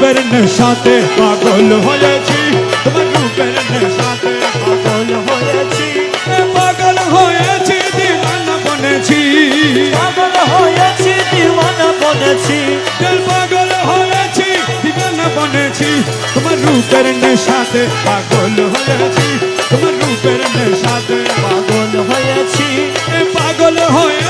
রূপের নেশাতে পাগল হয়েছি। তোমার রূপের নেশাতে পাগল হয়েছি। পাগল হয়েছি দিওয়ানা বনেছি। পাগল হয়েছি দিওয়ানা বনেছি। পাগল হয়েছি দিওয়ানা বনেছি। তোমার রূপের নেশাতে পাগল হয়েছি। তোমার রূপের নেশাতে পাগল হয়েছি। পাগল হয়েছি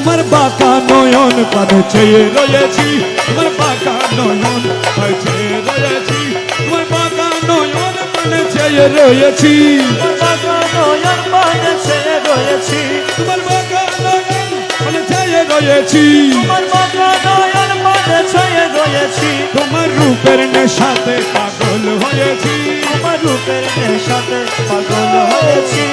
তোমার বাঁকা নয়ন পানে চেয়ে রয়েছি। তোমার বাঁকা নয়ন পানে চেয়ে রয়েছি। তোমার বাঁকা নয়ন পানে চেয়ে রয়েছি। তোমার নয়ন পানে ছেড়ে রয়েছি। তোমার বাঁকা নয়ন পানে চেয়ে রয়েছি। তোমার বাঁকা নয়ন পানে ছেড়ে রয়েছি। তোমার রূপের নেশাতে পাগল হয়েছি। তোমার রূপের সাথে পাগল হয়েছি।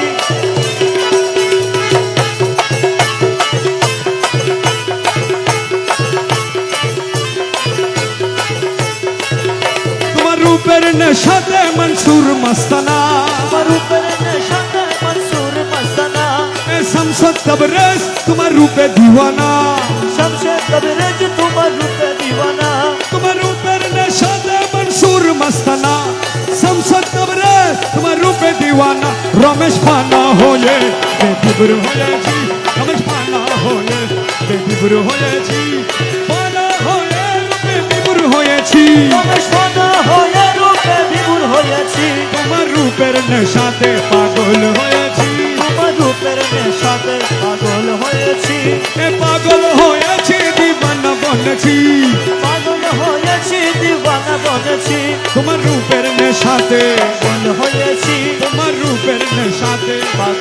তোমার রূপের নেশাতে মনসুর মস্তানা। তোমার রূপের সাথে মনসুর মস্তানা। এ শামসদ তবরেজ তোমার রূপে দিওয়ানা। শমশে কবরেজ তোমার রূপে দিওয়ানা। তোমার রূপের নেশাতে মনসুর মস্তানা। শামসদ তবরেজ তোমার রূপে দিওয়ানা। রমেশ ফানা হয়ে বেদিবুর হয়েছি রমেশ ফানা হয়ে বেদিবুর হয়েছি। ফানা নেশাতে পাগল হয়েছি। আমার রূপের নেশাতে পাগল হয়েছি। এ পাগল হয়েছি দিবানা বনেছি। পাগল হয়েছি দিবানা বনেছি। তোমার রূপ